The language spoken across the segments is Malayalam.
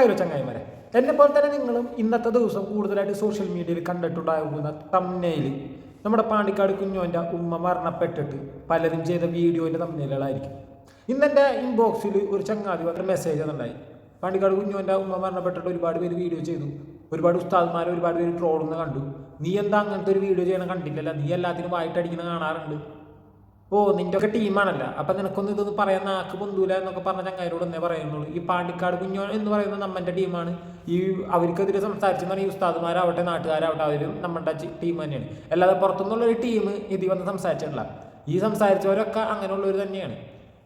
ഹലോ ചങ്ങായിമാരെ? എന്നെ പോലെ തന്നെ നിങ്ങളും ഇന്നത്തെ ദിവസം കൂടുതലായിട്ട് സോഷ്യൽ മീഡിയയിൽ കണ്ടിട്ടുണ്ടാകുന്ന തമ്മനയിൽ നമ്മുടെ പാണ്ടിക്കാട് കുഞ്ഞോന്റെ ഉമ്മ മരണപ്പെട്ടിട്ട് പലരും ചെയ്ത വീഡിയോന്റെ തമ്മനയിലുകളായിരിക്കും ഇന്നെന്റെ ഇൻബോക്സിൽ ഒരു ചങ്ങാതി വന്ന മെസ്സേജ് അതുണ്ടായി പാണ്ടിക്കാട് കുഞ്ഞോന്റെ ഉമ്മ മരണപ്പെട്ടിട്ട് ഒരുപാട് പേര് വീഡിയോ ചെയ്തു. ഒരുപാട് ഉസ്താദ്മാർ ഒരുപാട് പേര് ട്രോളുന്ന കണ്ടു. നീ എന്താ അങ്ങനത്തെ ഒരു വീഡിയോ ചെയ്യണം കണ്ടില്ലല്ല? നീ എല്ലാത്തിനും വായിട്ടടിക്കുന്ന കാണാറുണ്ട്. ഓ നിന്റെ ഒക്കെ ടീമാണല്ല അപ്പൊ നിനക്കൊന്നും ഇതൊന്നും പറയാൻ നാക്ക് പൊന്തൂല എന്നൊക്കെ പറഞ്ഞ ചങ്ങാരോട് എന്നേ പറയുന്നുള്ളൂ. ഈ പാണ്ടിക്കാട് കുഞ്ഞോ എന്ന് പറയുന്നത് നമ്മന്റെ ടീമാണ് ഈ അവർക്കെതിരെ സംസാരിച്ചെന്ന് പറഞ്ഞാൽ ഈ ഉസ്താദുമാരാവട്ടെ നാട്ടുകാരാവട്ടെ അവരും നമ്മുടെ ടീം തന്നെയാണ്. അല്ലാതെ പുറത്തുനിന്നുള്ള ഒരു ടീം ഇതിൽ വന്ന് സംസാരിച്ചിട്ടില്ല. ഈ സംസാരിച്ചവരൊക്കെ അങ്ങനെയുള്ളവർ തന്നെയാണ്.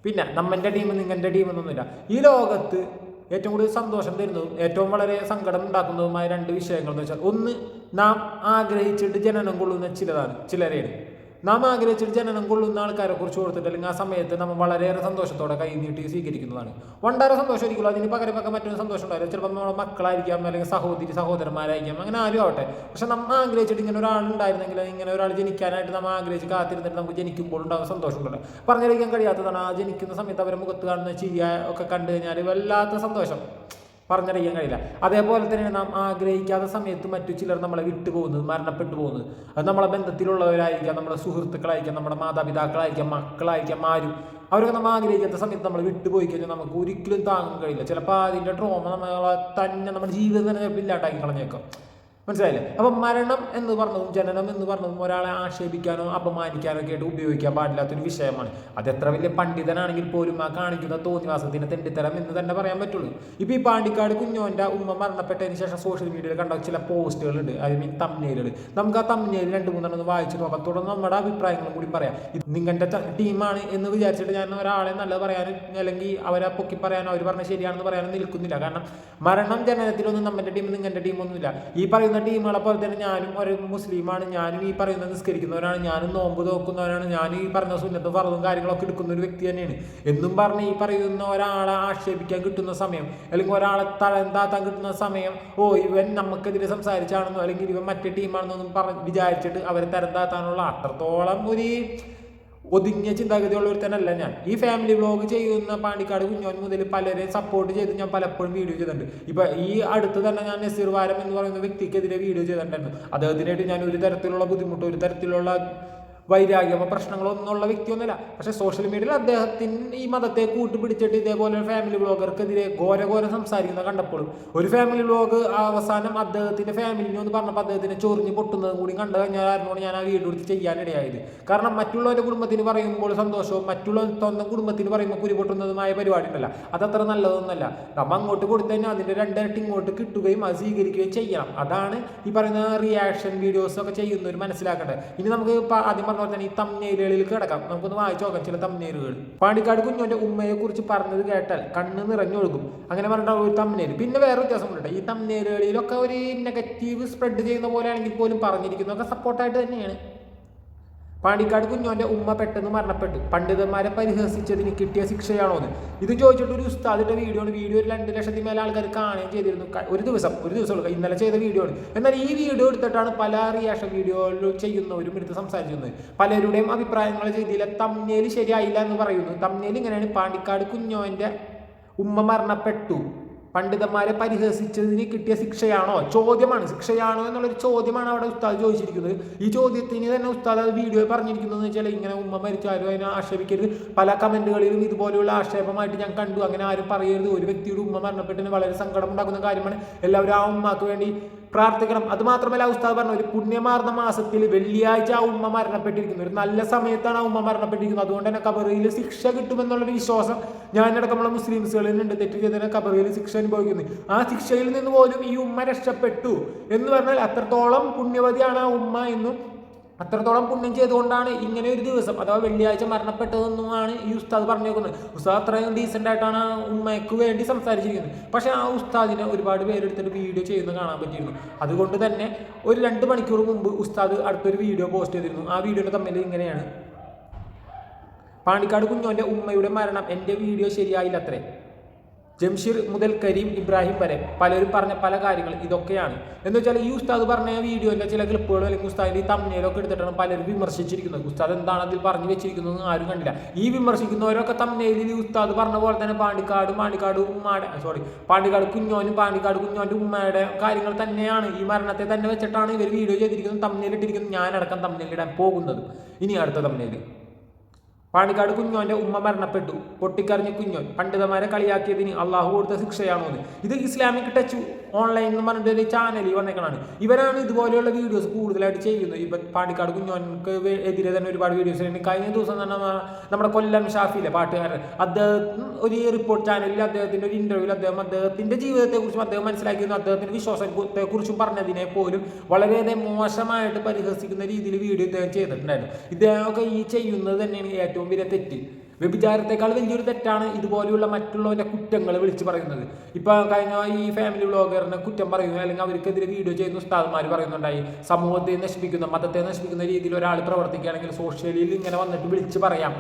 പിന്നെ നമ്മന്റെ ടീം നിങ്ങളുടെ ടീം എന്നൊന്നുമില്ല. ഈ ലോകത്ത് ഏറ്റവും കൂടുതൽ സന്തോഷം തരുന്നതും ഏറ്റവും വളരെ സങ്കടം ഉണ്ടാക്കുന്നതുമായ രണ്ട് വിഷയങ്ങൾ എന്ന് വെച്ചാൽ ഒന്ന് നാം ആഗ്രഹിച്ചിട്ട് ജനനം കൊള്ളുന്ന ചിലതാണ് ചിലരെയാണ്. നാം ആഗ്രഹിച്ചിട്ട് ജനനം കൊള്ളുന്ന ആൾക്കാരെ കുറിച്ച് കൊടുത്തിട്ട് അല്ലെങ്കിൽ ആ സമയത്ത് നമ്മൾ വളരെയേറെ സന്തോഷത്തോടെ കൈ നീട്ടി സ്വീകരിക്കുന്നതാണ്. വളരെ സന്തോഷം ഒരിക്കലും അതിന് ഒക്കെ മറ്റൊരു സന്തോഷം ഉണ്ടാവില്ല. ചിലപ്പോൾ നമ്മുടെ മക്കളായിരിക്കാം അല്ലെങ്കിൽ സഹോദരി സഹോദരന്മാരായിരിക്കാം അങ്ങനെ ആരും ആവട്ടെ. പക്ഷെ നമ്മൾ ആഗ്രഹിച്ചിട്ട് ഇങ്ങനെ ഒരാൾ ഉണ്ടായിരുന്നെങ്കിൽ ഇങ്ങനെ ഒരാൾ ജനിക്കാനായിട്ട് നമ്മൾ ആഗ്രഹിച്ച് കാത്തിരുന്നിട്ട് നമുക്ക് ജനിക്കുമ്പോൾ ഉണ്ടാകുന്ന സന്തോഷം ഉണ്ടല്ലോ. പറഞ്ഞറിയിക്കാൻ കഴിയാത്തതാണ് ആ ജനിക്കുന്ന സമയത്ത് അവരെ മുഖത്ത് കാണുന്ന ചിരിയ ഒക്കെ കണ്ടു കഴിഞ്ഞാൽ വല്ലാത്ത സന്തോഷം. പറഞ്ഞറിയാൻ കഴിയില്ല. അതേപോലെ തന്നെ നാം ആഗ്രഹിക്കാത്ത സമയത്ത് മറ്റു ചിലർ നമ്മളെ വിട്ടുപോകുന്നത് മരണപ്പെട്ടു പോകുന്നത്. അത് നമ്മളെ ബന്ധത്തിലുള്ളവരായിരിക്കാം നമ്മുടെ സുഹൃത്തുക്കളായിരിക്കാം നമ്മുടെ മാതാപിതാക്കളായിരിക്കാം മക്കളായിരിക്കാം ആരും. അവരൊക്കെ നമ്മൾ ആഗ്രഹിക്കാത്ത സമയത്ത് നമ്മൾ വിട്ടുപോയി കഴിഞ്ഞാൽ നമുക്ക് ഒരിക്കലും താങ്ങാൻ കഴിയില്ല. ചിലപ്പോൾ അതിന്റെ ട്രോമ നമ്മളെ തന്നെ നമ്മുടെ ജീവിതം തന്നെ ഇല്ലാണ്ടാക്കി കളഞ്ഞേക്കാം. മനസ്സിലായില്ലേ? അപ്പം മരണം എന്ന് പറഞ്ഞതും ജനനം എന്ന് പറഞ്ഞതും ഒരാളെ ആക്ഷേപിക്കാനോ അപമാനിക്കാനോ ഒക്കെ ആയിട്ട് ഉപയോഗിക്കാൻ പാടില്ലാത്തൊരു വിഷയമാണ്. അത് എത്ര വലിയ പണ്ഡിതനാണെങ്കിൽ പോലും ആ കാണിക്കുന്ന തോന്നിവാസത്തിന് തെണ്ടിത്തരം എന്ന് തന്നെ പറയാൻ പറ്റുള്ളൂ. ഇപ്പോൾ ഈ പാണ്ടിക്കാട് കുഞ്ഞോന്റെ ഉമ്മ മരണപ്പെട്ടതിന് ശേഷം സോഷ്യൽ മീഡിയയിൽ കണ്ട ചില പോസ്റ്റുകളുണ്ട് ഐ മീൻ തമ്മിലുകൾ നമുക്ക് ആ തമ്നയിൽ രണ്ട് മൂന്നെണ്ണം ഒന്ന് വായിച്ച് നോക്കാം. തുടർന്ന് നമ്മുടെ അഭിപ്രായങ്ങളും കൂടി പറയാം. നിങ്ങളുടെ ടീമാണ് എന്ന് വിചാരിച്ചിട്ട് ഞാൻ ഒരാളെ നല്ലത് പറയാനും അല്ലെങ്കിൽ അവരെ പൊക്കി പറയാനോ അവർ പറഞ്ഞ ശരിയാണെന്ന് പറയാനും നിൽക്കുന്നില്ല. കാരണം മരണം ജനനത്തിലൊന്നും നമ്മുടെ ടീം നിങ്ങളുടെ ടീമൊന്നുമില്ല ഈ പറയുന്ന ടീമുകളെ പോലെ തന്നെ ഞാനും ഒരു മുസ്ലിമാണ്. ഞാനും ഈ പറയുന്നത് നിസ്കരിക്കുന്നവരാണ്. ഞാനും നോമ്പ് നോക്കുന്നവരാണ് ഞാനും ഈ പറഞ്ഞ സുന്നത്തും ഫറതും കാര്യങ്ങളൊക്കെ എടുക്കുന്ന ഒരു വ്യക്തി തന്നെയാണ്. എന്നും പറഞ്ഞ് ഈ പറയുന്ന ഒരാളെ ആക്ഷേപിക്കാൻ കിട്ടുന്ന സമയം അല്ലെങ്കിൽ ഒരാളെ തളം കിട്ടുന്ന സമയം ഓ ഇവൻ നമുക്കെതിരെ സംസാരിച്ചാണെന്നോ അല്ലെങ്കിൽ ഇവൻ മറ്റേ ടീമാണെന്നൊന്നും പറഞ്ഞ് വിചാരിച്ചിട്ട് അവരെ തരം താത്താനുള്ള അത്രത്തോളം ഒരു ഒതുങ്ങിയ ചിന്താഗതിയുള്ള അല്ല ഞാൻ. ഈ ഫാമിലി വ്ലോഗ് ചെയ്യുന്ന പാണ്ടിക്കാട് കുഞ്ഞോൻ മുതൽ പലരെ സപ്പോർട്ട് ചെയ്ത് ഞാൻ പലപ്പോഴും വീഡിയോ ചെയ്തിട്ടുണ്ട്. ഇപ്പൊ ഈ അടുത്ത് തന്നെ ഞാൻ നസീർ വാരം എന്ന് പറയുന്ന വ്യക്തിക്കെതിരെ വീഡിയോ ചെയ്തിട്ടുണ്ടായിരുന്നു. അദ്ദേഹത്തിനായിട്ട് ഞാൻ ഒരു തരത്തിലുള്ള ബുദ്ധിമുട്ട് ഒരു തരത്തിലുള്ള വൈരാഗ്യമോ പ്രശ്നങ്ങളോ ഒന്നുള്ള വ്യക്തിയൊന്നുമില്ല. പക്ഷെ സോഷ്യൽ മീഡിയയിൽ അദ്ദേഹത്തിന് ഈ മതത്തെ കൂട്ടുപിടിച്ചിട്ട് ഇതേപോലെ ഫാമിലി ബ്ലോഗർക്കെതിരെ ഘോര ഘോരം സംസാരിക്കുന്ന കണ്ടപ്പോഴും ഒരു ഫാമിലി ബ്ലോഗ് അവസാനം അദ്ദേഹത്തിന്റെ ഫാമിലിനെ ഒന്ന് പറഞ്ഞപ്പോൾ അദ്ദേഹത്തിന് ചൊറിഞ്ഞ് പൊട്ടുന്നതും കൂടി കണ്ടു കഴിഞ്ഞാൽ ഞാൻ ആ വീട് എടുത്ത് ചെയ്യാനിടയായത്. കാരണം മറ്റുള്ളവരുടെ കുടുംബത്തിന് പറയുമ്പോൾ സന്തോഷവും മറ്റുള്ള സ്വന്തം കുടുംബത്തിന് പറയുമ്പോൾ കുരുപൊട്ടുന്നതുമായ പരിപാടി ഉണ്ടല്ല. അതത്ര നല്ലതൊന്നുമല്ല. നമ്മൾ അങ്ങോട്ട് കൊടുത്തു കഴിഞ്ഞാൽ അതിന്റെ രണ്ടിരട്ടി ഇങ്ങോട്ട് കിട്ടുകയും അത് സ്വീകരിക്കുകയും ചെയ്യണം. അതാണ് ഈ പറയുന്ന റിയാക്ഷൻ വീഡിയോസ് ഒക്കെ ചെയ്യുന്നവർ മനസ്സിലാക്കേണ്ടത്. ഇനി നമുക്ക് ആദ്യം പറഞ്ഞ പോലെ തന്നെ ഈ തമ്മേലുകളിൽ കിടക്കാം. നമുക്കൊന്ന് വായിച്ചു നോക്കാം ചില തമ്മേലുകൾ പാണ്ടിക്കാട് കുഞ്ഞോന്റെ ഉമ്മയെ കുറിച്ച് പറഞ്ഞത് കേട്ടാൽ കണ്ണ് നിറഞ്ഞൊഴുകും അങ്ങനെ പറഞ്ഞിട്ട് ഒരു തമ്മേൽ പിന്നെ വേറെ വ്യത്യാസമുണ്ട്. ഈ തമ്മേലുകളിലൊക്കെ ഒരു നെഗറ്റീവ് സ്പ്രെഡ് ചെയ്യുന്ന പോലെ ആണെങ്കിൽ പോലും പറഞ്ഞിരിക്കുന്നതൊക്കെ സപ്പോർട്ടായിട്ട് തന്നെയാണ്. പാണ്ടിക്കാട് കുഞ്ഞോന്റെ ഉമ്മ പെട്ടെന്ന് മരണപ്പെട്ടു. പണ്ഡിതന്മാരെ പരിഹസിച്ചതിന് കിട്ടിയ ശിക്ഷയാണോ എന്ന് ഇത് ചോദിച്ചിട്ട് ഒരു ഉസ്താദിന്റെ വീഡിയോ ആണ്. വീഡിയോ രണ്ട് ലക്ഷത്തി മേലെ ആൾക്കാർ കാണുകയും ചെയ്തിരുന്നു. ഒരു ദിവസം ഒരു ദിവസം. ഇന്നലെ ചെയ്ത വീഡിയോ ആണ്. എന്നാൽ ഈ വീഡിയോ എടുത്തിട്ടാണ് പല റിയാക്ഷൻ വീഡിയോകളിൽ ചെയ്യുന്നവരും എടുത്ത് സംസാരിക്കുന്നത് പലരുടെയും അഭിപ്രായങ്ങൾ ചെയ്തില്ല. തമ്നേൽ ശരിയായില്ല എന്ന് പറയുന്നു. തമ്മേൽ ഇങ്ങനെയാണ്. പാണ്ടിക്കാട് കുഞ്ഞോന്റെ ഉമ്മ മരണപ്പെട്ടു. പണ്ഡിതന്മാരെ പരിഹസിച്ചതിന് കിട്ടിയ ശിക്ഷയാണോ? ചോദ്യമാണ്. ശിക്ഷയാണോ എന്നുള്ളൊരു ചോദ്യമാണ് അവിടെ ഉസ്താദ് ചോദിച്ചിരിക്കുന്നത്. ഈ ചോദ്യത്തിന് തന്നെ ഉസ്താദ് അത് വീഡിയോ പറഞ്ഞിരിക്കുന്നത് എന്ന് വെച്ചാൽ ഇങ്ങനെ ഉമ്മ മരിച്ചാലും അതിനെ ആക്ഷേപിക്കരുത്. പല കമന്റുകളിലും ഇതുപോലെയുള്ള ആക്ഷേപമായിട്ട് ഞാൻ കണ്ടു. അങ്ങനെ ആരും പറയരുത്. ഒരു വ്യക്തിയുടെ ഉമ്മ മരണപ്പെട്ടതിന് വളരെ സങ്കടം ഉണ്ടാക്കുന്ന കാര്യമാണ്. എല്ലാവരും ആ ഉമ്മക്ക് വേണ്ടി പ്രാർത്ഥിക്കണം. അത് മാത്രമല്ല ഉസ്താദ് പറഞ്ഞു ഒരു പുണ്യമാർന്ന മാസത്തിൽ വെള്ളിയാഴ്ച ആ ഉമ്മ മരണപ്പെട്ടിരിക്കുന്നു. ഒരു നല്ല സമയത്താണ് ആ ഉമ്മ മരണപ്പെട്ടിരിക്കുന്നത്. അതുകൊണ്ട് തന്നെ കബറിയിൽ ശിക്ഷ കിട്ടുമെന്നുള്ള വിശ്വാസം ഞാൻ ഞാനടക്കമുള്ള മുസ്ലിംസുകളിലുണ്ട് തെറ്റ് ചെയ്തതിനെ കബറിയിൽ ശിക്ഷ അനുഭവിക്കുന്നു. ആ ശിക്ഷയിൽ നിന്ന് പോലും ഈ ഉമ്മ രക്ഷപ്പെട്ടു എന്ന് പറഞ്ഞാൽ അത്രത്തോളം പുണ്യവതിയാണ് ആ ഉമ്മ എന്നും അത്രത്തോളം പുണ്യം ചെയ്തുകൊണ്ടാണ് ഇങ്ങനെ ഒരു ദിവസം അഥവാ വെള്ളിയാഴ്ച മരണപ്പെട്ടതെന്നുമാണ് ഈ ഉസ്താദ് പറഞ്ഞേക്കുന്നത്. ഉസ്താദ് അത്രയും ഡീസന്റ് ആയിട്ടാണ് ഉമ്മയ്ക്ക് വേണ്ടി സംസാരിച്ചിരിക്കുന്നത്. പക്ഷെ ആ ഉസ്താദിനെ ഒരുപാട് പേരെടുത്തിട്ട് വീഡിയോ ചെയ്യുന്നത് കാണാൻ പറ്റിയിരുന്നു. അതുകൊണ്ട് തന്നെ ഒരു രണ്ട് മണിക്കൂർ മുമ്പ് ഉസ്താദ് അടുത്തൊരു വീഡിയോ പോസ്റ്റ് ചെയ്തിരുന്നു. ആ വീഡിയോയുടെ തമ്മിൽ ഇങ്ങനെയാണ്. പാണ്ടിക്കാട് കുഞ്ഞോന്റെ ഉമ്മയുടെ മരണം എന്റെ വീഡിയോ ശരിയായില്ല അത്രേ ജംഷീർ മുതൽ കരീം ഇബ്രാഹിം വരെ പലരും പറഞ്ഞ പല കാര്യങ്ങൾ ഇതൊക്കെയാണ്. എന്ന് വെച്ചാൽ ഈ ഉസ്താദ് പറഞ്ഞ വീഡിയോയിലെ ചില ക്ലിപ്പുകൾ അല്ലെങ്കിൽ ഉസ്താദിന്റെ ഈ തമ്മിലൊക്കെ എടുത്തിട്ടാണ് പലരും വിമർശിച്ചിരിക്കുന്നത്. ഉസ്താദ് എന്താണ് അതിൽ പറഞ്ഞു വെച്ചിരിക്കുന്നത് ആരും കണ്ടില്ല. ഈ വിമർശിക്കുന്നവരൊക്കെ തമ്മിലിൽ ഈ ഉസ്താദ് പറഞ്ഞ പോലെ തന്നെ പാണ്ടിക്കാട് പാണ്ടിക്കാട് ഉമ്മാടെ സോറി പാണ്ടിക്കാട് കുഞ്ഞോനും പാണ്ടിക്കാട് കുഞ്ഞോന്റെ ഉമ്മയുടെ കാര്യങ്ങൾ തന്നെയാണ്. ഈ മരണത്തെ തന്നെ വെച്ചിട്ടാണ് ഇവർ വീഡിയോ ചെയ്തിരിക്കുന്നത് തമ്മിലിട്ടിരിക്കുന്നത് ഞാനടക്കം തമ്മിലിടാൻ പോകുന്നത്. ഇനി അടുത്ത തമ്മിൽ പാണ്ടിക്കാട് കുഞ്ഞോന്റെ ഉമ്മ മരണപ്പെട്ടു. പൊട്ടിക്കറിഞ്ഞ കുഞ്ഞോൻ പണ്ഡിതന്മാരെ കളിയാക്കിയതിന് അള്ളാഹു കൊടുത്ത ശിക്ഷയാണോ ഇത് ഇസ്ലാമിക് ടച്ച് ഓൺലൈൻ എന്ന് പറഞ്ഞിട്ട് ഒരു ചാനലിൽ വന്നേക്കണാണ് ഇവരാണ് ഇതുപോലെയുള്ള വീഡിയോസ് കൂടുതലായിട്ട് ചെയ്യുന്നത്. ഇപ്പൊ പാണ്ടിക്കാട് കുഞ്ഞോൻക്ക് എതിരെ തന്നെ ഒരുപാട് വീഡിയോസ് ചെയ്യുന്നുണ്ട് കഴിഞ്ഞ ദിവസം തന്നെ നമ്മുടെ കൊല്ലം ഷാഫിയിലെ പാട്ടുകാരൻ അദ്ദേഹം ഒരു റിപ്പോർട്ട് ചാനലിൽ അദ്ദേഹത്തിന്റെ ഒരു ഇന്റർവ്യൂവിൽ അദ്ദേഹം അദ്ദേഹത്തിന്റെ ജീവിതത്തെക്കുറിച്ചും അദ്ദേഹം മനസ്സിലാക്കിയിരുന്നു. അദ്ദേഹത്തിന്റെ വിശ്വാസത്തെ കുറിച്ചും പറഞ്ഞതിനെ പോലും വളരെയധികം മോശമായിട്ട് പരിഹസിക്കുന്ന രീതിയിൽ വീഡിയോ ഇദ്ദേഹം ചെയ്തിട്ടുണ്ടായിരുന്നു. ഇദ്ദേഹമൊക്കെ ഈ ചെയ്യുന്നത് തന്നെയാണ് ഏറ്റവും വലിയ തെറ്റ്. വ്യഭിചാരത്തെക്കാൾ വലിയൊരു തെറ്റാണ് ഇതുപോലെയുള്ള മറ്റുള്ളവരുടെ കുറ്റങ്ങൾ വിളിച്ച് പറയുന്നത്. ഇപ്പൊ കഴിഞ്ഞ ഈ ഫാമിലി വ്ളോഗറിനെ കുറ്റം പറയുന്നു അല്ലെങ്കിൽ അവർക്കെതിരെ വീഡിയോ ചെയ്യുന്ന ഉസ്താദ്മാർ പറയുന്നുണ്ടായി. സമൂഹത്തെ നശിപ്പിക്കുന്ന മതത്തെ നശിപ്പിക്കുന്ന രീതിയിൽ ഒരാൾ പ്രവർത്തിക്കുകയാണെങ്കിൽ സോഷ്യലിൽ ഇങ്ങനെ വന്നിട്ട് വിളിച്ച് പറയാം.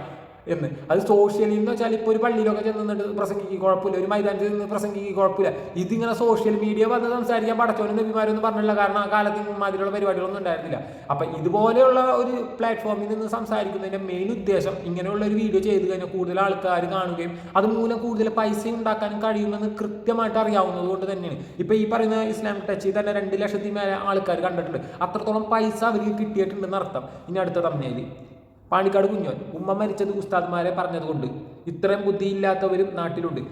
എന്ന്. അത് സോഷ്യലിൽ എന്ന് വെച്ചാൽ ഇപ്പോൾ ഒരു പള്ളിയിലൊക്കെ ചെന്ന് നിന്നിട്ട് പ്രസംഗിക്ക് കുഴപ്പമില്ല. ഒരു മൈതാനത്തിൽ നിന്ന് പ്രസംഗിക്ക് കുഴപ്പമില്ല. ഇതിങ്ങനെ സോഷ്യൽ മീഡിയ വന്ന് സംസാരിക്കാൻ പടച്ചോനും നബിമാരൊന്നും പറഞ്ഞില്ല. കാരണം ആ കാലത്ത് ഇമാതിരിയുള്ള പരിപാടികളൊന്നും ഉണ്ടായിരുന്നില്ല. അപ്പം ഇതുപോലെയുള്ള ഒരു പ്ലാറ്റ്ഫോമിൽ നിന്ന് സംസാരിക്കുന്നതിന്റെ മെയിൻ ഉദ്ദേശം ഇങ്ങനെയുള്ള ഒരു വീഡിയോ ചെയ്ത് കഴിഞ്ഞാൽ കൂടുതൽ ആൾക്കാർ കാണുകയും അതുമൂലം കൂടുതൽ പൈസ ഉണ്ടാക്കാനും കഴിയുമെന്ന് കൃത്യമായിട്ട് അറിയാവുന്നത് കൊണ്ട് തന്നെയാണ്. ഇപ്പം ഈ പറയുന്ന ഇസ്ലാം ടച്ച് തന്നെ രണ്ട് ലക്ഷത്തി മേലെ ആൾക്കാർ കണ്ടിട്ടുണ്ട്. അത്രത്തോളം പൈസ അവർക്ക് കിട്ടിയിട്ടുണ്ടെന്ന് അർത്ഥം ഇനി അടുത്ത തമ്മിൽ പാണ്ടിക്കാട് കുഞ്ഞോൻ ഉമ്മ മരിച്ചത് ഉസ്താദ്മാരെ പറഞ്ഞതുകൊണ്ട് ഇത്രയും ബുദ്ധിയില്ലാത്തവരും നാട്ടിലുണ്ട്.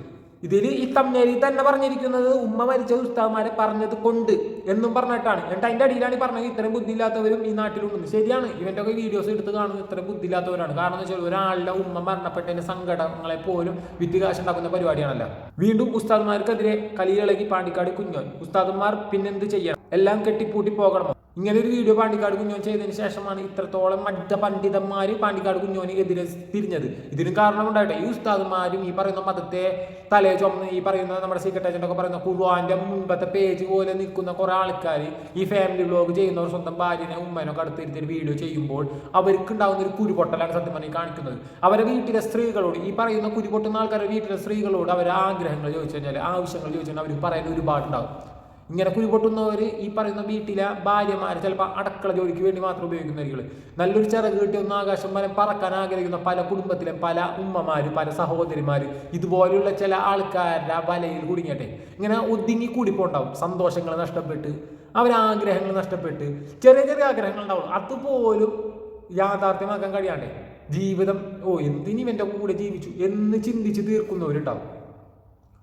ഇതിൽ ഈ തമ്മേലി തന്നെ പറഞ്ഞിരിക്കുന്നത് ഉമ്മ മരിച്ചത് ഉസ്താദ്മാരെ പറഞ്ഞത് കൊണ്ട് എന്നും പറഞ്ഞിട്ടാണ്. എന്നിട്ട് അതിന്റെ അടിയിലാണ് പറഞ്ഞത് ഇത്രയും ബുദ്ധിയില്ലാത്തവരും ഈ നാട്ടിലുണ്ട് ശരിയാണ് ഇവന്റെ ഒക്കെ വീഡിയോസ് എടുത്ത് കാണുന്നത് ഇത്രയും ബുദ്ധിയില്ലാത്തവരാണ്. കാരണം എന്ന് വെച്ചാൽ ഒരാളുടെ ഉമ്മ മരണപ്പെട്ടതിന്റെ സങ്കടങ്ങളെ പോലും വിറ്റ് കാശ് ഉണ്ടാക്കുന്ന പരിപാടിയാണല്ലോ. വീണ്ടും ഉസ്താദ്മാർക്കെതിരെ കലിയിളകി പാണ്ടിക്കാട് കുഞ്ഞോൻ. ഉസ്താദന്മാർ പിന്നെന്ത് ചെയ്യണം? എല്ലാം കെട്ടിപ്പൂട്ടി പോകണമോ ഇങ്ങനെ ഒരു വീഡിയോ പാണ്ടിക്കാട് കുഞ്ഞോൻ ചെയ്തതിന് ശേഷമാണ് ഇത്രത്തോളം മറ്റ പണ്ഡിതന്മാര് പാണ്ടിക്കാട് കുഞ്ഞോന് എതിരെ തിരിഞ്ഞത്. ഇതിന് കാരണം ഈ ഉസ്താദുമാരും ഈ പറയുന്ന മതത്തെ തലേ ചുമന്ന് ഈ പറയുന്ന നമ്മുടെ സീക്രട്ട് ഏജന്റ് ഒക്കെ പറയുന്ന ഖുർആന്റെ മുൻപത്തെ പേജ് പോലെ നിൽക്കുന്ന കുറെ ആൾക്കാർ ഈ ഫാമിലി വ്ലോഗ് ചെയ്യുന്നവർ സ്വന്തം ഭാര്യനെ ഉമ്മനൊക്കെ അടുത്തിരുത്തി വീഡിയോ ചെയ്യുമ്പോൾ അവർക്ക് ഉണ്ടാകുന്ന ഒരു കുരുപൊട്ടലാണ് സത്യം പറഞ്ഞാൽ കാണിക്കുന്നത്. അവരെ വീട്ടിലെ സ്ത്രീകളോട് ഈ പറയുന്ന കുരുപൊട്ടുന്ന ആൾക്കാരുടെ വീട്ടിലെ സ്ത്രീകളോട് അവരെ ആഗ്രഹങ്ങൾ ചോദിച്ചു കഴിഞ്ഞാൽ ആവശ്യങ്ങൾ ചോദിച്ചു കഴിഞ്ഞാൽ അവർ പറയുന്ന ഒരുപാടുണ്ടാകും. ഇങ്ങനെ കുരുപൊട്ടുന്നവർ ഈ പറയുന്ന വീട്ടിലെ ഭാര്യമാരെ ചിലപ്പോൾ അടക്കള ജോലിക്ക് വേണ്ടി മാത്രം ഉപയോഗിക്കുന്നവരികൾ നല്ലൊരു ചിറക് കിട്ടി ഒന്ന് ആകാശം വരെ പറക്കാൻ ആഗ്രഹിക്കുന്ന പല കുടുംബത്തിലെ പല ഉമ്മമാർ പല സഹോദരിമാർ ഇതുപോലെയുള്ള ചില ആൾക്കാരുടെ വലയിൽ കുടുങ്ങിയട്ടെ. ഇങ്ങനെ ഒതുങ്ങി കൂടിപ്പോണ്ടാവും. സന്തോഷങ്ങൾ നഷ്ടപ്പെട്ട് അവരാഗ്രഹങ്ങൾ നഷ്ടപ്പെട്ട് ചെറിയ ചെറിയ ആഗ്രഹങ്ങൾ ഉണ്ടാവും. അതുപോലും യാഥാർത്ഥ്യമാക്കാൻ കഴിയാണ്ടേ. ജീവിതം ഓ എന്തിനും എന്റെ കൂടെ ജീവിച്ചു എന്ന് ചിന്തിച്ച് തീർക്കുന്നവരുണ്ടാവും.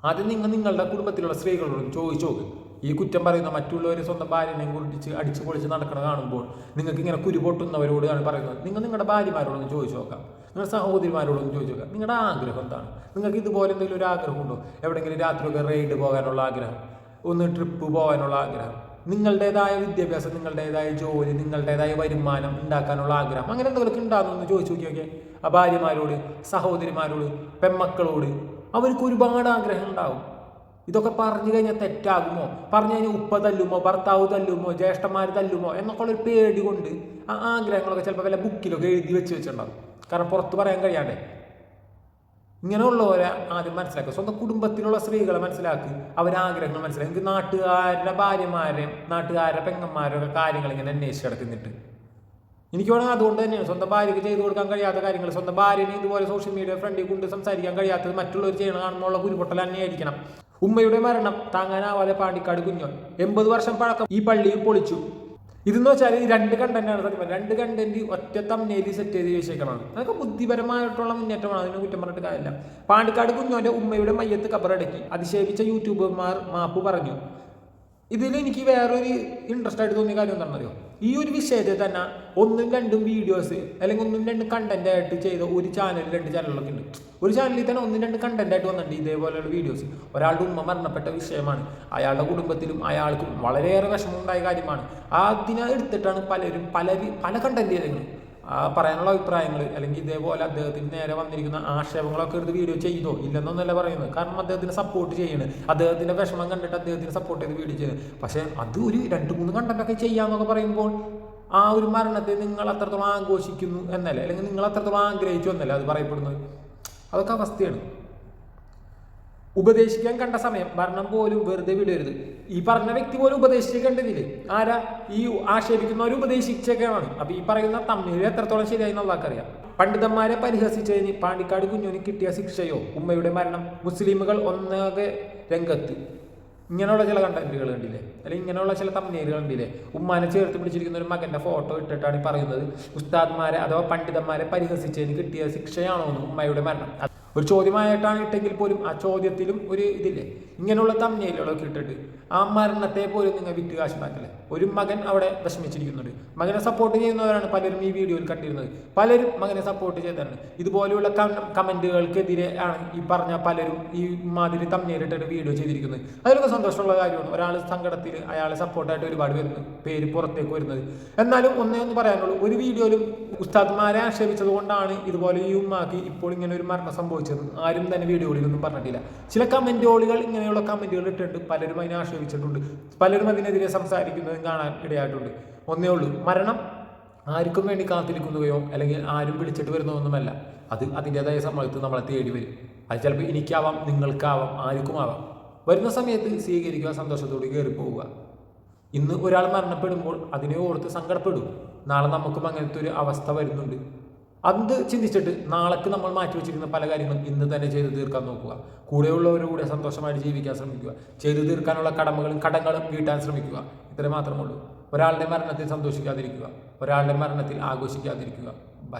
അത് നിങ്ങൾ നിങ്ങളുടെ കുടുംബത്തിലുള്ള സ്ത്രീകളോടും ചോദിച്ചു നോക്ക്. ഈ കുറ്റം പറയുന്ന മറ്റുള്ളവർ സ്വന്തം ഭാര്യനെയും കുറിച്ച് അടിച്ചു പൊളിച്ച് നടക്കണ കാണുമ്പോൾ നിങ്ങൾക്ക് ഇങ്ങനെ കുരുപൊട്ടുന്നവരോടാണ് പറയുന്നത്. നിങ്ങൾ നിങ്ങളുടെ ഭാര്യമാരോടൊന്ന് ചോദിച്ചു നോക്കാം. നിങ്ങളുടെ സഹോദരിമാരോടൊന്ന് ചോദിച്ചു നോക്കാം. നിങ്ങളുടെ ആഗ്രഹം എന്താണ്? നിങ്ങൾക്ക് ഇതുപോലെ എന്തെങ്കിലും ഒരു ആഗ്രഹമുണ്ടോ എവിടെയെങ്കിലും രാത്രിയൊക്കെ റൈഡ് പോകാനുള്ള ആഗ്രഹം ഒന്ന് ട്രിപ്പ് പോകാനുള്ള ആഗ്രഹം നിങ്ങളുടേതായ വിദ്യാഭ്യാസം നിങ്ങളുടേതായ ജോലി നിങ്ങളുടേതായ വരുമാനം ഉണ്ടാക്കാനുള്ള ആഗ്രഹം അങ്ങനെ എന്തെങ്കിലുമൊക്കെ ഉണ്ടാകുന്നു ചോദിച്ചു നോക്കിയൊക്കെ ആ ഭാര്യമാരോട് സഹോദരിമാരോട് പെമ്മക്കളോട് അവർക്ക് ഒരുപാട് ആഗ്രഹം ഉണ്ടാവും. ഇതൊക്കെ പറഞ്ഞു കഴിഞ്ഞാൽ തെറ്റാകുമോ? പറഞ്ഞു കഴിഞ്ഞാൽ ഉപ്പ തല്ലുമോ? ഭർത്താവ് തല്ലുമോ? ജ്യേഷ്ഠന്മാർ തല്ലുമോ? എന്നൊക്കെ ഉള്ളൊരു പേടി കൊണ്ട് ആ ആഗ്രഹങ്ങളൊക്കെ ചിലപ്പോൾ വല്ല ബുക്കിലൊക്കെ എഴുതി വെച്ച് വെച്ചിട്ടുണ്ടാവും. കാരണം പുറത്ത് പറയാൻ കഴിയാണ്ടേ ഇങ്ങനെയുള്ളവരെ ആദ്യം മനസ്സിലാക്കുക. സ്വന്തം കുടുംബത്തിലുള്ള സ്ത്രീകളെ മനസ്സിലാക്കി അവരുടെ ആഗ്രഹങ്ങൾ മനസ്സിലാക്കി എനിക്ക് നാട്ടുകാരുടെ ഭാര്യമാരെയും നാട്ടുകാരുടെ പെങ്ങന്മാരുടെ കാര്യങ്ങൾ ഇങ്ങനെ അന്വേഷിച്ച് കിടക്കുന്നിട്ട് എനിക്ക് വേണമെങ്കിൽ അതുകൊണ്ട് തന്നെയാണ്. സ്വന്തം ഭാര്യയ്ക്ക് ചെയ്തു കൊടുക്കാൻ കഴിയാത്ത കാര്യങ്ങൾ. സ്വന്തം ഭാര്യനെ ഇതുപോലെ സോഷ്യൽ മീഡിയ ഫ്രണ്ടിൽ കൊണ്ട് സംസാരിക്കാൻ കഴിയാത്തത് മറ്റുള്ളവർ ചെയ്യണം കാണുന്നുള്ള കുരുപൊട്ടൽ തന്നെയായിരിക്കണം ഉമ്മയുടെ മരണം താങ്ങാനാവാതെ പാണ്ടിക്കാട് കുഞ്ഞോൻ. എൺപത് വർഷം പഴക്കം. ഈ പള്ളിയിൽ പൊളിച്ചു. ഇതെന്ന് വെച്ചാൽ രണ്ട് കണ്ടന്റാണ് സത്യം രണ്ട് കണ്ടന്റ് ഒറ്റ തമ്മേലി സെറ്റ് ചെയ്ത് വെച്ചേക്കണം അതൊക്കെ ബുദ്ധിപരമായിട്ടുള്ള മുന്നേറ്റമാണ്. അതിന് കുറ്റം പറഞ്ഞിട്ട് കാര്യമില്ല. പാണ്ടിക്കാട് കുഞ്ഞോന്റെ ഉമ്മയുടെ മയ്യത്ത് കബറടക്കി. അതിശേപിച്ച യൂട്യൂബർമാർ മാപ്പ് പറഞ്ഞു. ഇതിൽ എനിക്ക് വേറൊരു ഇൻട്രസ്റ്റ് ആയിട്ട് തോന്നിയ കാര്യം എന്താണെന്നറിയോ? ഈ ഒരു വിഷയത്തിൽ തന്നെ ഒന്നും രണ്ടും വീഡിയോസ് അല്ലെങ്കിൽ ഒന്നും രണ്ടും കണ്ടന്റ് ആയിട്ട് ചെയ്ത ഒരു ചാനൽ രണ്ട് ചാനലുകളൊക്കെ ഉണ്ട്. ഒരു ചാനലിൽ തന്നെ ഒന്നും രണ്ട് കണ്ടന്റ് ആയിട്ട് വന്നിട്ടുണ്ട് ഇതേപോലെയുള്ള വീഡിയോസ് ഒരാളുടെ ഉമ്മ മരണപ്പെട്ട വിഷയമാണ്. അയാളുടെ കുടുംബത്തിലും അയാൾക്കും വളരെയേറെ വിഷമമുണ്ടായ കാര്യമാണ്. അതിനെ എടുത്തിട്ടാണ് പലരും പല പല കണ്ടന്റ് ചെയ്തത് ആ പറയാനുള്ള അഭിപ്രായങ്ങൾ അല്ലെങ്കിൽ ഇതേപോലെ അദ്ദേഹത്തിന് നേരെ വന്നിരിക്കുന്ന ആക്ഷേപങ്ങളൊക്കെ എടുത്ത് വീഡിയോ ചെയ്തോ? ഇല്ലെന്നൊന്നല്ല പറയുന്നത്. കാരണം അദ്ദേഹത്തിന് സപ്പോർട്ട് ചെയ്യണം. അദ്ദേഹത്തിന്റെ വിഷമം കണ്ടിട്ട് അദ്ദേഹത്തിന് സപ്പോർട്ട് ചെയ്ത് വീഡിയോ ചെയ്യുന്നത് പക്ഷേ അത് ഒരു രണ്ട് മൂന്ന് കണ്ടന്റൊക്കെ ചെയ്യാന്നൊക്കെ പറയുമ്പോൾ ആ ഒരു മരണത്തെ നിങ്ങൾ അത്രത്തോളം ആഘോഷിക്കുന്നു എന്നല്ലേ? അല്ലെങ്കിൽ നിങ്ങൾ അത്രത്തോളം ആഗ്രഹിച്ചു എന്നല്ലേ അത് പറയപ്പെടുന്നത്? അതൊക്കെ അവസ്ഥയാണ്. ഉപദേശിക്കാൻ കണ്ട സമയം മരണം പോലും വെറുതെ വിടരുത്. ഈ പറഞ്ഞ വ്യക്തി പോലും ഉപദേശിക്കേണ്ടതില്ലേ ആരാ? ഈ ആക്ഷേപിക്കുന്നവർ ഉപദേശിച്ചേക്കാണ്. അപ്പൊ ഈ പറയുന്ന തമ്മിൽ എത്രത്തോളം ശരിയായി എന്നുള്ളവർക്കറിയാം പണ്ഡിതന്മാരെ പരിഹസിച്ചതിന് പാണ്ടിക്കാട് കുഞ്ഞുവിന് കിട്ടിയ ശിക്ഷയോ? ഉമ്മയുടെ മരണം. മുസ്ലിമുകൾ ഒന്നാകെ രംഗത്ത്. ഇങ്ങനെയുള്ള ചില കണ്ടന്റുകൾ കണ്ടില്ലേ? അല്ലെങ്കിൽ ഇങ്ങനെയുള്ള ചില തമ്മിലുകൾ കണ്ടില്ലേ? ഉമ്മാനെ ചേർത്ത് പിടിച്ചിരിക്കുന്ന ഒരു മകന്റെ ഫോട്ടോ ഇട്ടിട്ടാണ് പറയുന്നത്. ഉസ്താദ്മാരെ അഥവാ പണ്ഡിതന്മാരെ പരിഹസിച്ചതിന് കിട്ടിയ ശിക്ഷയാണോ എന്ന് ഉമ്മയുടെ മരണം. ഒരു ചോദ്യമായിട്ടാണ് ഇട്ടെങ്കിൽ പോലും ആ ചോദ്യത്തിലും ഒരു ഇതില്ലേ? ഇങ്ങനെയുള്ള തമ്മിലുള്ള ഇട്ടിട്ട് ആ മരണത്തെ പോലും നിങ്ങൾ വിറ്റ് കാശുണ്ടാക്കല്ലേ? ഒരു മകൻ അവിടെ വിഷമിച്ചിരിക്കുന്നുണ്ട്. മകനെ സപ്പോർട്ട് ചെയ്യുന്നവരാണ് പലരും ഈ വീഡിയോയിൽ കണ്ടിരുന്നത്. പലരും മകനെ സപ്പോർട്ട് ചെയ്തതാണ്. ഇതുപോലെയുള്ള കമന്റുകൾക്കെതിരെ ആണ് ഈ പറഞ്ഞ പലരും ഈ മാതിരി തമ്മിലിട്ടിട്ട് വീഡിയോ ചെയ്തിരിക്കുന്നത്. അതിലൊക്കെ സന്തോഷമുള്ള കാര്യമാണ്. ഒരാൾ സങ്കടത്തിൽ അയാളെ സപ്പോർട്ടായിട്ട് ഒരുപാട് വരുന്നത് പേര് പുറത്തേക്ക് വരുന്നത്. എന്നാലും ഒന്നേ ഒന്ന് പറയാനുള്ളൂ. ഒരു വീഡിയോയിലും ഉസ്താദ്മാരെ ആക്ഷേപിച്ചത് കൊണ്ടാണ് ഇതുപോലെ ഈ ഉമ്മാക്ക് ഇപ്പോൾ ഇങ്ങനെ ഒരു മരണം ആരും തന്നെ വീഡിയോകളിലൊന്നും പറഞ്ഞിട്ടില്ല. ചില കമന്റുകൾ ഇങ്ങനെയുള്ള കമന്റുകൾ ഇട്ടിട്ടുണ്ട്. പലരും അതിനെ ആക്ഷേപിച്ചിട്ടുണ്ട്. പലരും അതിനെതിരെ സംസാരിക്കുന്നതും കാണാൻ ഇടയായിട്ടുണ്ട്. ഒന്നേ ഉള്ളൂ മരണം ആർക്കും വേണ്ടി കാത്തിരിക്കുന്നവയോ അല്ലെങ്കിൽ ആരും വിളിച്ചിട്ട് വരുന്നതൊന്നുമല്ല. അത് അതിന്റെതായ സമയത്ത് നമ്മളെ തേടി വരും. അത് ചിലപ്പോൾ എനിക്കാവാം നിങ്ങൾക്കാവാം ആർക്കുമാവാം. വരുന്ന സമയത്ത് സ്വീകരിക്കുക സന്തോഷത്തോടെ കയറി പോവുക ഇന്ന് ഒരാൾ മരണപ്പെടുമ്പോൾ അതിനെ ഓർത്ത് സങ്കടപ്പെടും. നാളെ നമുക്കും അങ്ങനത്തെ ഒരു അവസ്ഥ വരുന്നുണ്ട്. അത് ചിന്തിച്ചിട്ട് നാളേക്ക് നമ്മൾ മാറ്റി വെച്ചിരിക്കുന്ന പല കാര്യങ്ങളും ഇന്ന് തന്നെ ചെയ്ത് തീർക്കാൻ നോക്കുക. കൂടെയുള്ളവരുടെ സന്തോഷമായിട്ട് ജീവിക്കാൻ ശ്രമിക്കുക. ചെയ്തു തീർക്കാനുള്ള കടമകളും കടങ്ങളും വീട്ടാൻ ശ്രമിക്കുക. ഇത്രേ മാത്രമുള്ളൂ ഒരാളുടെ മരണത്തിൽ സന്തോഷിക്കാതിരിക്കുക. ഒരാളുടെ മരണത്തിൽ ആഘോഷിക്കാതിരിക്കുക. ബൈ